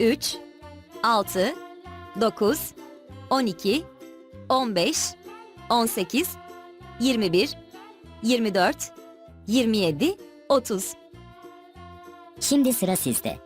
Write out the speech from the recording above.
3, 6, 9, 12, 15, 18, 21, 24, 27, 30. Şimdi sıra sizde.